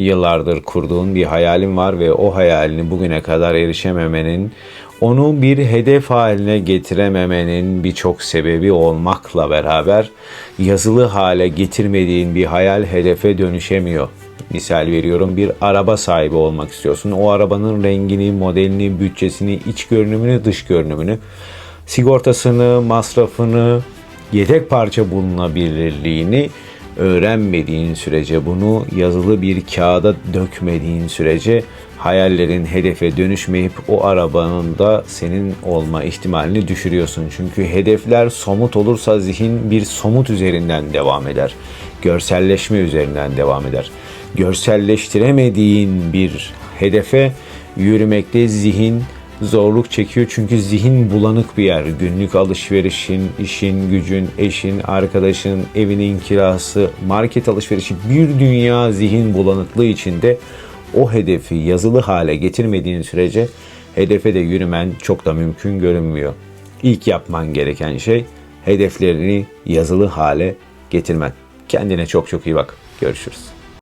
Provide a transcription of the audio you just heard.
Yıllardır kurduğun bir hayalin var ve o hayalini bugüne kadar erişememenin, onu bir hedef haline getirememenin birçok sebebi olmakla beraber yazılı hale getirmediğin bir hayal hedefe dönüşemiyor. Misal veriyorum bir araba sahibi olmak istiyorsun. O arabanın rengini, modelini, bütçesini, iç görünümünü, dış görünümünü, sigortasını, masrafını, yedek parça bulunabilirliğini öğrenmediğin sürece bunu yazılı bir kağıda dökmediğin sürece hayallerin hedefe dönüşmeyip o arabanın da senin olma ihtimalini düşürüyorsun. Çünkü hedefler somut olursa zihin bir somut üzerinden devam eder. Görselleşme üzerinden devam eder. Görselleştiremediğin bir hedefe yürümekte zihin zorluk çekiyor çünkü zihin bulanık bir yer. Günlük alışverişin, işin, gücün, eşin, arkadaşın, evinin kirası, market alışverişi bir dünya zihin bulanıklığı içinde o hedefi yazılı hale getirmediğin sürece hedefe de yürümen çok da mümkün görünmüyor. İlk yapman gereken şey hedeflerini yazılı hale getirmen. Kendine çok çok iyi bak. Görüşürüz.